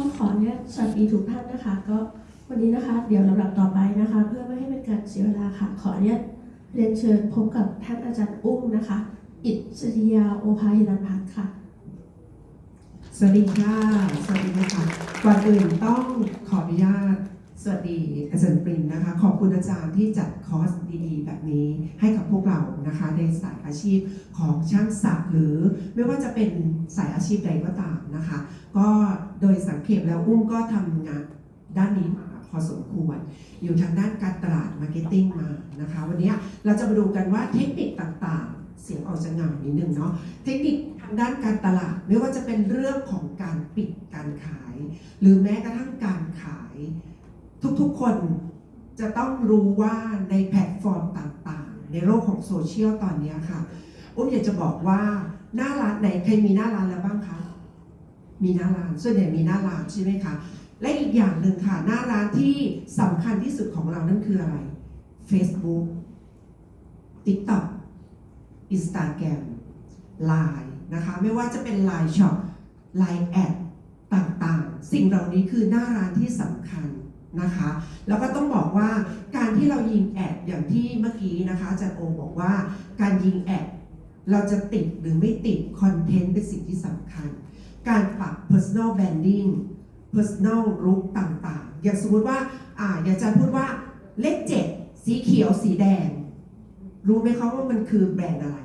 ก็ขออนุญาตสวัสดีทุกท่านนะคะ ก็วันนี้นะคะ เดี๋ยวลำดับต่อไปนะคะ เพื่อไม่ให้เป็นการเสียเวลาค่ะ ขออนุญาตเรียนเชิญพบกับท่านอาจารย์อุ้มนะคะ อิสริยาโอภายนันพัฒน์ค่ะ สวัสดีค่ะ สวัสดีนะคะก่อนอื่นต้องขออนุญาต สวัสดีอาจารย์ปรินนะคะ ขอบคุณอาจารย์ที่จัดคอร์สดีๆ แบบนี้ให้กับพวกเรานะคะ ในสายอาชีพของช่างศักดิ์หรือไม่ว่าจะเป็นสายอาชีพใดก็ตามนะคะ ก็โดยสังเกตแล้วอุ้มก็ทำงานด้านนี้มาพอสมควร อยู่ทางด้านการตลาดมาร์เก็ตติ้งมานะคะ วันนี้เราจะมาดูกันว่าเทคนิคต่างๆ เสียงออกจะเงานิดนึงเนาะเทคนิคทางด้านการตลาดไม่ว่าจะเป็นเรื่องของการปิดการขาย หรือแม้กระทั่งการขาย ทุกๆคนจะต้องรู้ว่าในแพลตฟอร์มต่างๆ ในโลกของโซเชียลตอนนี้ค่ะอุ้มอยากจะบอกว่าหน้าร้านไหนใครมีหน้าร้านแล้วบ้างคะ มีหน้าร้านส่วนใหญ่มีหน้าร้านใช่ไหมคะ และอีกอย่างหนึ่งค่ะ หน้าร้านที่สำคัญที่สุดของเรานั่นคืออะไร Facebook TikTok Instagram ไลน์นะคะไม่ว่าจะเป็น Line Shop Line แอดต่างๆ สิ่งเหล่านี้คือหน้าร้านที่สำคัญ นะคะ แล้วก็ต้องบอกว่าการที่เรายิงแอดอย่างที่เมื่อกี้นะคะอาจารย์โอบอกว่าการยิงแอดเราจะติดหรือไม่ติดคอนเทนต์เป็นสิ่งที่สำคัญ การปรับ personal branding personal look ต่างๆ อย่างสมมติว่าอ่าอยางอาจารย์พูดว่าเลขเจ็ดสีเขียวสีแดง รู้ไหมคะว่ามันคือแบรนด์อะไร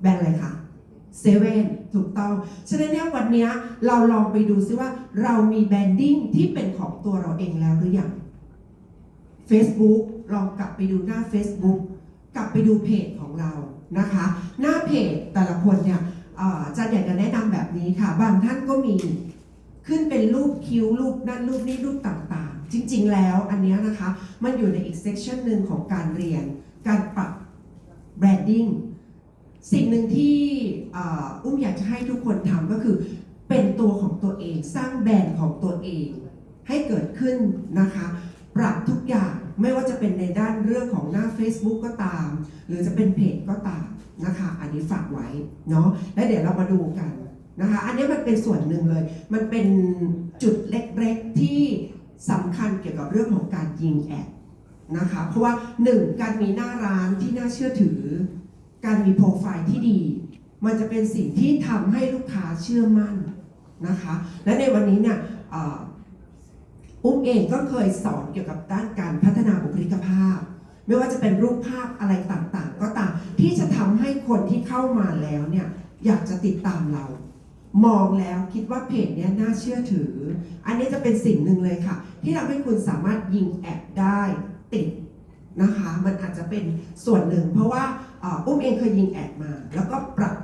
แบรนด์อะไรคะเซเว่น ถูกต้อง ฉะนั้นเนี่ยวันนี้เราลองไปดูซิว่าเรามีแบรนดิ้งที่เป็นของตัวเราเองแล้วหรือยัง Facebook ลองกลับไปดูหน้า Facebook กลับไปดูเพจของเรานะคะ หน้าเพจแต่ละคนเนี่ยอาจารย์อยากจะแนะนำแบบนี้ค่ะ บางท่านก็มีขึ้นเป็นรูปคิ้วรูปนั่นรูปนี้รูปต่างๆ จริงๆแล้วอันนี้นะคะ มันอยู่ในอีกเซกชันหนึ่งของการเรียน การปรับแบรนดิ้ง สิ่งหนึ่งที่อุ้มอยากจะให้ทุกคนทำก็คือเป็นตัวของตัวเองสร้างแบรนด์ของตัวเองให้เกิดขึ้นนะคะ ปรับทุกอย่างไม่ว่าจะเป็นในด้านเรื่องของหน้า Facebook ก็ตาม หรือจะเป็นเพจก็ตามนะคะ อันนี้ฝากไว้เนาะแล้วเดี๋ยวเรามาดูกันนะคะ อันนี้มันเป็นส่วนหนึ่งเลย มันเป็นจุดเล็กๆที่สำคัญเกี่ยวกับเรื่องของการยิงแอดนะคะ เพราะว่าหนึ่งการมีหน้าร้านที่น่าเชื่อถือ การมีโปรไฟล์ที่ดี มันจะเป็นสิ่งที่ทำให้ลูกค้าเชื่อมั่นนะคะ และในวันนี้เนี่ยอุ้มเองก็เคยสอนเกี่ยวกับด้านการพัฒนาบุคลิกภาพ ไม่ว่าจะเป็นรูปภาพอะไรต่างๆ ก็ตามที่จะทำให้คนที่เข้ามาแล้วเนี่ยอยากจะติดตามเรา มองแล้วคิดว่าเพจเนี้ยน่าเชื่อถือ อันนี้จะเป็นสิ่งหนึ่งเลยค่ะ ที่ทำให้คุณสามารถยิงแอดได้ติด นะคะ มันอาจจะเป็นส่วนหนึ่ง เพราะว่าอุ้มเองเคยยิงแอดมา แล้วก็ปรับ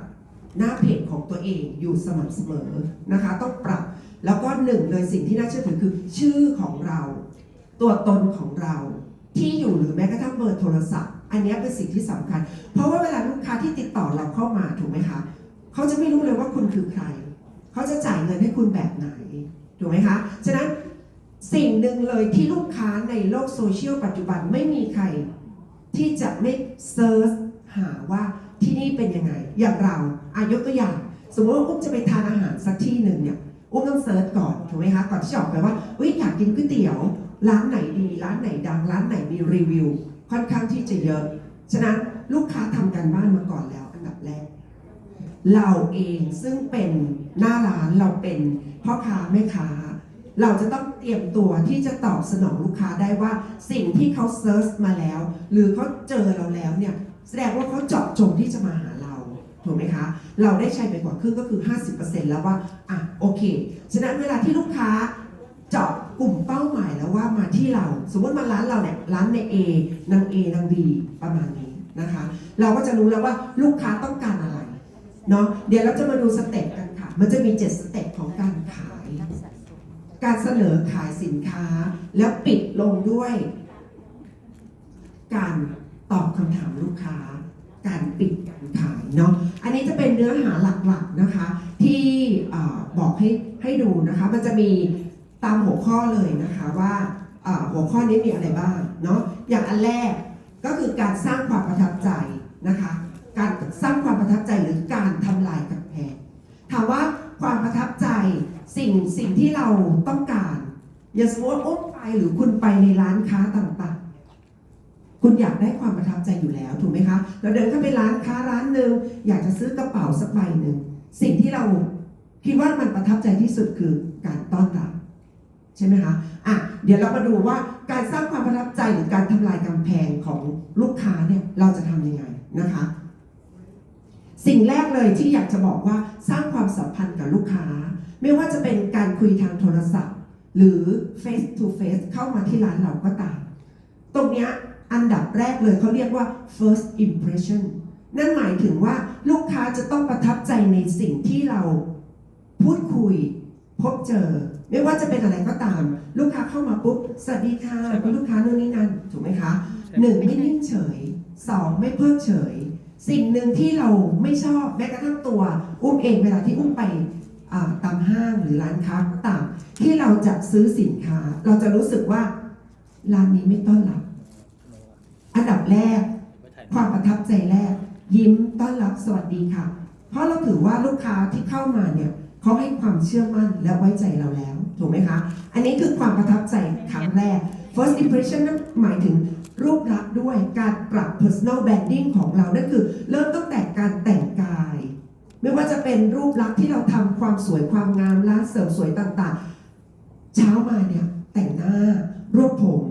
หน้าเพจของตัวเองอยู่สม่ำเสมอนะคะ ต้องปรับแล้วก็หนึ่งเลยสิ่งที่น่าเชื่อถือคือชื่อของเรา ตัวตนของเราที่อยู่หรือแม้กระทั่งเบอร์โทรศัพท์ อันนี้เป็นสิ่งที่สำคัญ เพราะว่าเวลาลูกค้าที่ติดต่อเราเข้ามาถูกไหมคะเขาจะไม่รู้เลยว่าคุณคือใคร เขาจะจ่ายเงินให้คุณแบบไหนถูกไหมคะฉะนั้น สิ่งหนึ่งเลยที่ลูกค้าในโลกโซเชียลปัจจุบันไม่มีใคร ที่จะไม่เซิร์ชหาว่าที่นี่เป็นยังไง อย่างเราอายกตัวอย่าง สมมติว่าอุ้มจะไปทานอาหารสักที่หนึ่งเนี่ยอุ้มต้องเซิร์ชก่อนถูกไหมคะก่อนที่จะออกไปว่าอุ้ยอยากกินก๋วยเตี๋ยว ร้านไหนดี ร้านไหนดังร้านไหนมีรีวิว ค่อนข้างที่จะเยอะ ฉะนั้นลูกค้าทำกันบ้านมาก่อนแล้ว อันดับแรก เราเองซึ่งเป็นหน้าร้านเราเป็นพ่อค้าแม่ค้า เราจะต้อง เตรียมตัวที่จะตอบสนองลูกค้าได้ว่าสิ่งที่เขาเซิร์ชมาแล้ว หรือเขาเจอเราแล้วเนี่ยแสดงว่าเขาเจาะจงที่จะมาหาเราถูกไหมคะ เราได้ใช้ไปกว่าครึ่งก็คือ 50%แล้วว่าอะโอเคฉะนั้นเวลาที่ลูกค้าเจาะกลุ่มเป้าหมายแล้วว่ามาที่เรา สมมติมาร้านเราเนี่ยร้านใน A นาง A นาง B ประมาณนี้นะคะ เราก็จะรู้แล้วว่าลูกค้าต้องการอะไรเนาะเดี๋ยวเราจะมาดูสเต็ปกันค่ะ มันจะมี 7 สเต็ปของการขาย การเสนอขายสินค้าแล้วปิดลงด้วย การตอบคำถามลูกค้า การปิดการขายเนาะอันนี้จะเป็นเนื้อหาหลักๆนะคะ ที่บอกให้ให้ดูนะคะ มันจะมีตามหัวข้อเลยนะคะว่าหัวข้อนี้มีอะไรบ้างเนาะอย่างอันแรกก็คือการสร้างความประทับใจนะคะ การสร้างความประทับใจหรือการทำลายกำแพงถามว่าความประทับใจ สิ่งสิ่งที่เราต้องการอย่าสมมติว่าอุ้มไปหรือคุณไปในร้านค้าต่างๆ คุณอยากได้ความประทับใจอยู่แล้วถูกไหมคะ เราเดินเข้าไปร้านค้าร้านหนึ่งอยากจะซื้อกระเป๋าสักใบหนึ่งสิ่งที่เราคิดว่ามันประทับใจที่สุดคือการต้อนรับใช่ไหมคะอะเดี๋ยวเรามาดูว่าการสร้างความประทับใจหรือการทำลายกำแพงของลูกค้าเนี่ยเราจะทำยังไงนะคะ สิ่งแรกเลยที่อยากจะบอกว่าสร้างความสัมพันธ์กับลูกค้า ไม่ว่าจะเป็นการคุยทางโทรศัพท์ หรือ face to face เข้ามาที่ร้านเราก็ตาม ตรงนี้อันดับแรกเลยเขาเรียกว่า first impression นั่นหมายถึงว่าลูกค้าจะต้องประทับใจในสิ่งที่เราพูดคุยพบเจอ ไม่ว่าจะเป็นอะไรก็ตาม ลูกค้าเข้ามาปุ๊บสวัสดีค่ะคุณลูกค้านู่นนี่นั่นถูกไหมคะหนึ่งไม่นิ่งเฉยสองไม่เพิกเฉย สิ่งหนึ่งที่เราไม่ชอบแม้กระทั่งตัว อุ้มเองเวลาที่อุ้มไป ตามห้างหรือร้านค้าก็ตามที่เราจะซื้อสินค้า เราจะรู้สึกว่าร้านนี้ไม่ต้อนรับ อันดับแรก ความประทับใจแรก ยิ้มต้อนรับสวัสดีค่ะ เพราะเราถือว่าลูกค้าที่เข้ามาเนี่ยเขาให้ความเชื่อมั่นและไว้ใจเราแล้ว ถูกไหมคะ อันนี้คือความประทับใจครั้งแรก first impression นั้นหมายถึงรูปลักษณ์ด้วยการปรับ personal branding ของเรานั่นคือ เริ่มตั้งแต่การแต่งกาย ไม่ว่าจะเป็นรูปลักษณ์ที่เราทำความสวยความงามร้านเสริมสวยต่างๆ เช้ามาเนี่ยแต่งหน้ารวบผม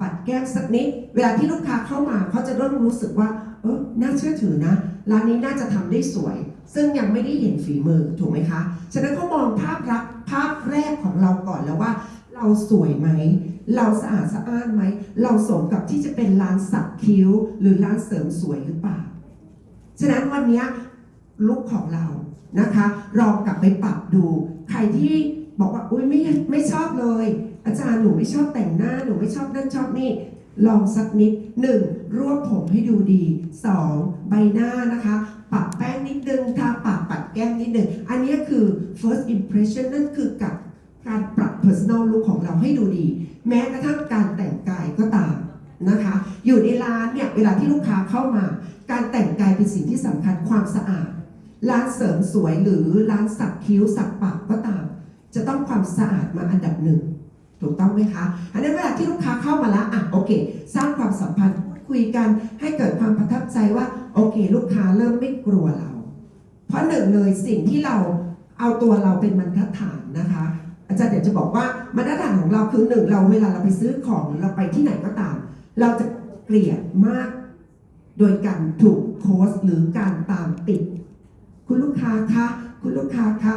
ปัดแก้มสักนิด เวลาที่ลูกค้าเข้ามาเขาจะเริ่มรู้สึกว่า เออน่าเชื่อถือนะ ร้านนี้น่าจะทำได้สวย ซึ่งยังไม่ได้เห็นฝีมือถูกไหมคะ ฉะนั้นเขามองภาพลักษณ์ภาพแรกของเราก่อนแล้วว่า เราสวยไหม เราสะอาดสะอ้านไหม เราสมกับที่จะเป็นร้านสักคิ้ว หรือร้านเสริมสวยหรือเปล่า ฉะนั้นวันนี้ ลุคของเรานะคะ ลองกลับไปปรับดู ใครที่บอกว่าอุ้ยไม่ไม่ชอบเลย อาจารย์หนูไม่ชอบแต่งหน้าหนูไม่ชอบนั่นชอบนี่ลองสักนิดหนึ่งรวบผมให้ดูดีสองใบหน้านะคะปัดแป้งนิดนึงทาปากปัดแก้มนิดนึง อันนี้คือ first impression นั่นคือกับการปรับ personal look ของเราให้ดูดี แม้กระทั่งการแต่งกายก็ตามนะคะ อยู่ในร้านเนี่ย เวลาที่ลูกค้าเข้ามา การแต่งกายเป็นสิ่งที่สำคัญความสะอาด ร้านเสริมสวยหรือร้านสักคิ้วสักปากก็ตาม จะต้องความสะอาดมาอันดับหนึ่งถูกต้องไหมคะอันนั้นเวลาที่ลูกค้าเข้ามาแล้วอะโอเค สร้างความสัมพันธ์พูดคุยกันให้เกิดความประทับใจว่าโอเค ลูกค้าเริ่มไม่กลัวเรา เพราะหนึ่งเลยสิ่งที่เราเอาตัวเราเป็นบรรทัดฐานนะคะ อาจารย์เดี๋ยวจะบอกว่าบรรทัดฐานของเราคือหนึ่งเราเวลาเราไปซื้อของหรือเราไปที่ไหนก็ตาม เราจะเกลียดมาก โดยการถูกโพสหรือการตามติด คุณลูกค้าคะคุณลูกค้าคะ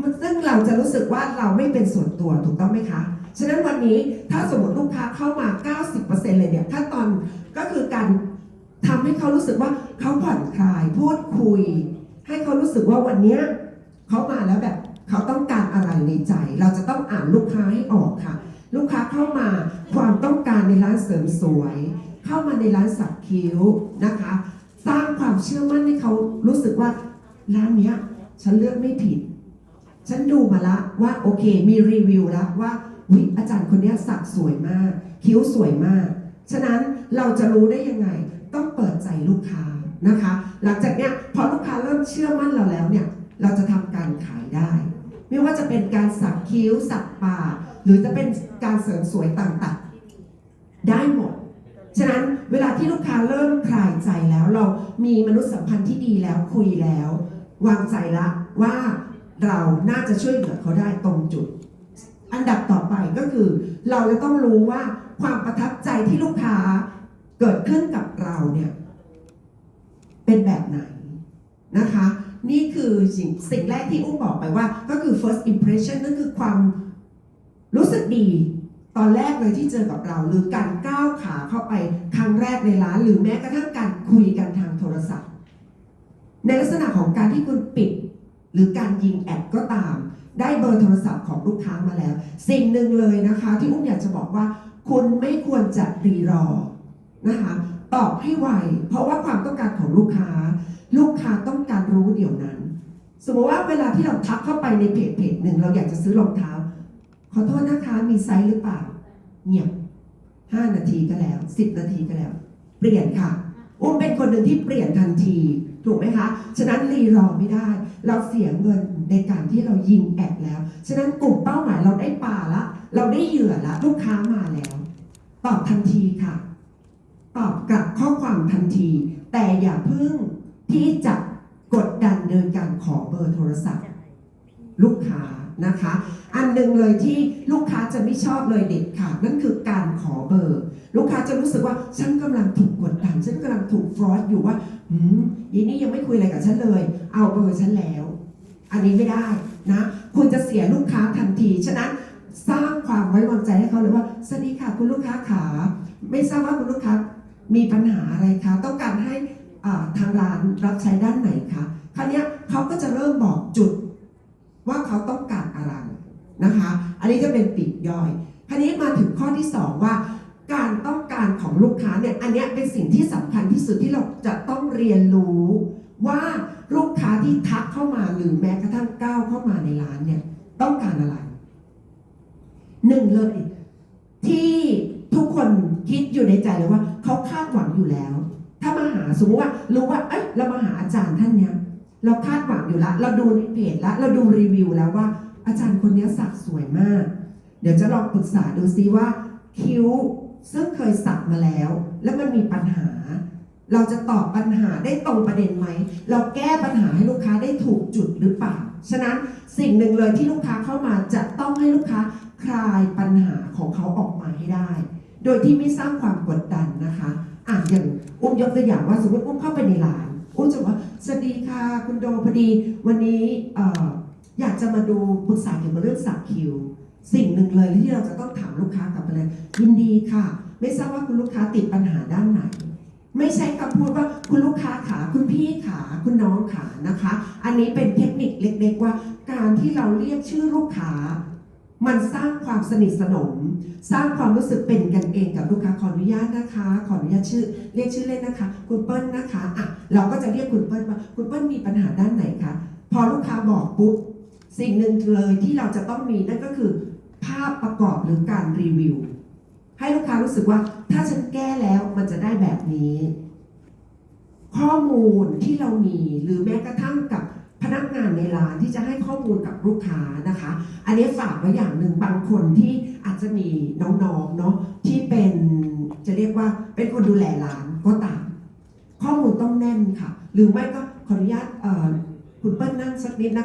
มันซึ่งเราจะรู้สึกว่าเราไม่เป็นส่วนตัวถูกต้องไหมคะ ฉะนั้นวันนี้ถ้าสมมติลูกค้าเข้ามา 90%เลยเนี่ยขั้นตอนก็คือการทำให้เขารู้สึกว่าเขาผ่อนคลายพูดคุย ให้เขารู้สึกว่าวันนี้เขามาแล้วแบบเขาต้องการอะไรในใจ เราจะต้องอ่านลูกค้าให้ออกค่ะ ลูกค้าเข้ามาความต้องการในร้านเสริมสวย เข้ามาในร้านสักคิ้วนะคะ สร้างความเชื่อมั่นให้เขารู้สึกว่า ร้านเนี้ยฉันเลือกไม่ผิด ฉันดูมาละว่าโอเค มีรีวิวแล้วว่าวิอาจารย์คนเนี้ยสักสวยมาก คิ้วสวยมาก ฉะนั้นเราจะรู้ได้ยังไง ต้องเปิดใจลูกค้านะคะ หลังจากเนี้ยพอลูกค้าเริ่มเชื่อมั่นเราแล้วเนี่ย เราจะทำการขายได้ ไม่ว่าจะเป็นการสักคิ้วสักปากหรือจะเป็นการเสริมสวยต่างๆ ได้หมด ฉะนั้นเวลาที่ลูกค้าเริ่มคลายใจแล้ว เรามีมนุษยสัมพันธ์ที่ดีแล้วคุยแล้ว วางใจละว่าเราน่าจะช่วยเหลือเขาได้ตรงจุด อันดับต่อไปก็คือ เราจะต้องรู้ว่าความประทับใจที่ลูกค้าเกิดขึ้นกับเราเนี่ยเป็นแบบไหนนะคะ นี่คือสิ่งสิ่งแรกที่อุ้มบอกไปว่า ก็คือ first impression นั่นคือความรู้สึกดีตอนแรกเลยที่เจอกับเรา หรือการก้าวขาเข้าไปครั้งแรกในร้าน หรือแม้กระทั่งการคุยกันทางโทรศัพท์ ในลักษณะของการที่คุณปิด หรือการยิงแอดก็ตาม ได้เบอร์โทรศัพท์ของลูกค้ามาแล้ว สิ่งหนึ่งเลยนะคะ ที่อุ้มอยากจะบอกว่า คุณไม่ควรจะรีรอนะคะตอบให้ไว เพราะว่าความต้องการของลูกค้า ลูกค้าต้องการรู้เดี๋ยวนั้น สมมติว่าเวลาที่เราทักเข้าไปในเพจเพจหนึ่งเราอยากจะซื้อรองเท้า ขอโทษนะคะมีไซส์หรือเปล่า เงียบ5นาทีก็แล้ว10นาทีก็แล้ว เปลี่ยนค่ะ อุ้มเป็นคนหนึ่งที่เปลี่ยนทันที ถูกไหมคะ ฉะนั้นรีรอไม่ได้ เราเสียเงินในการที่เรายิงแอดแล้ว ฉะนั้นกลุ่มเป้าหมายเราได้ปลาละ เราได้เหยื่อละ ลูกค้ามาแล้ว ตอบทันทีค่ะ ตอบกลับข้อความทันที แต่อย่าเพิ่งที่จะกดดันโดยการขอเบอร์โทรศัพท์ ลูกค้านะคะ อันหนึ่งเลยที่ลูกค้าจะไม่ชอบเลยเด็ดขาดนั่นคือการขอเบอร์ ลูกค้าจะรู้สึกว่าฉันกำลังถูกกดดัน ฉันกำลังถูกฟรอสอยู่ว่าหืมยีนี่ยังไม่คุยอะไรกับฉันเลย เอาเบอร์ฉันแล้ว อันนี้ไม่ได้นะ คุณจะเสียลูกค้าทันที ฉะนั้นสร้างความไว้วางใจให้เขาเลยว่าสวัสดีค่ะคุณลูกค้าขาไม่ทราบว่าคุณลูกค้ามีปัญหาอะไรคะต้องการให้ทางร้านรับใช้ด้านไหนคะคราวนี้เขาก็จะเริ่มบอกจุดว่าเขาต้องการอะไรนะคะ อันนี้จะเป็นปีกย่อย คราวนี้มาถึงข้อที่สองว่า การต้องการของลูกค้าเนี่ยอันนี้เป็นสิ่งที่สำคัญที่สุดที่เราจะต้องเรียนรู้ว่าลูกค้าที่ทักเข้ามาหรือแม้กระทั่งก้าวเข้ามาในร้านเนี่ยต้องการอะไรหนึ่งเลยที่ทุกคนคิดอยู่ในใจเลยว่าเขาคาดหวังอยู่แล้ว ถ้ามาหาสมมติว่ารู้ว่าเอ้ยเรามาหาอาจารย์ท่านเนี้ยเราคาดหวังอยู่แล้วเราดูในเพจแล้วเราดูรีวิวแล้วว่า อาจารย์คนนี้สักสวยมาก เดี๋ยวจะลองปรึกษาดูซิว่าคิ้ว ซึ่งเคยสักมาแล้ว แล้วมันมีปัญหา เราจะตอบปัญหาได้ตรงประเด็นไหม เราแก้ปัญหาให้ลูกค้าได้ถูกจุดหรือเปล่า ฉะนั้นสิ่งหนึ่งเลยที่ลูกค้าเข้ามาจะต้องให้ลูกค้าคลายปัญหาของเขาออกมาให้ได้ โดยที่ไม่สร้างความกดดันนะคะอะอย่างอุ้มยกตัวอย่างว่าสมมติอุ้มเข้าไปในร้านอุ้มจะว่าสวัสดีค่ะคุณโดพอดี วันนี้อออยากจะมาดูปรึกษาเกี่ยวกับเรื่องสักคิว สิ่งหนึ่งเลยที่เราจะต้องถามลูกค้ากลับไปเลยยินดีค่ะ ไม่ทราบว่าคุณลูกค้าติดปัญหาด้านไหน ไม่ใช่คำพูดว่าคุณลูกค้าขาคุณพี่ขาคุณน้องขานะคะ อันนี้เป็นเทคนิคเล็กๆว่า การที่เราเรียกชื่อลูกค้า มันสร้างความสนิทสนม สร้างความรู้สึกเป็นกันเองกับลูกค้าขออนุญาตนะคะ ขออนุญาตชื่อ เรียกชื่อเล่นนะคะ คุณเปิ้ลนะคะอะเราก็จะเรียกคุณเปิ้ลว่าคุณเปิ้ลมีปัญหาด้านไหนคะพอลูกค้าบอกปุ๊บสิ่งหนึ่งเลยที่เราจะต้องมีนั่นก็คือ ภาพประกอบหรือการรีวิว ให้ลูกค้ารู้สึกว่า ถ้าฉันแก้แล้วมันจะได้แบบนี้ ข้อมูลที่เรามีหรือแม้กระทั่งกับพนักงานในร้านที่จะให้ข้อมูลกับลูกค้านะคะ อันนี้ฝากไว้อย่างหนึ่งบางคนที่อาจจะมีน้องๆเนาะที่เป็นจะเรียกว่าเป็นคนดูแลร้านก็ตาม ข้อมูลต้องแน่นค่ะ หรือไม่ก็ขออนุญาตคุณเปิ้ลนั่งสักนิดนะคะ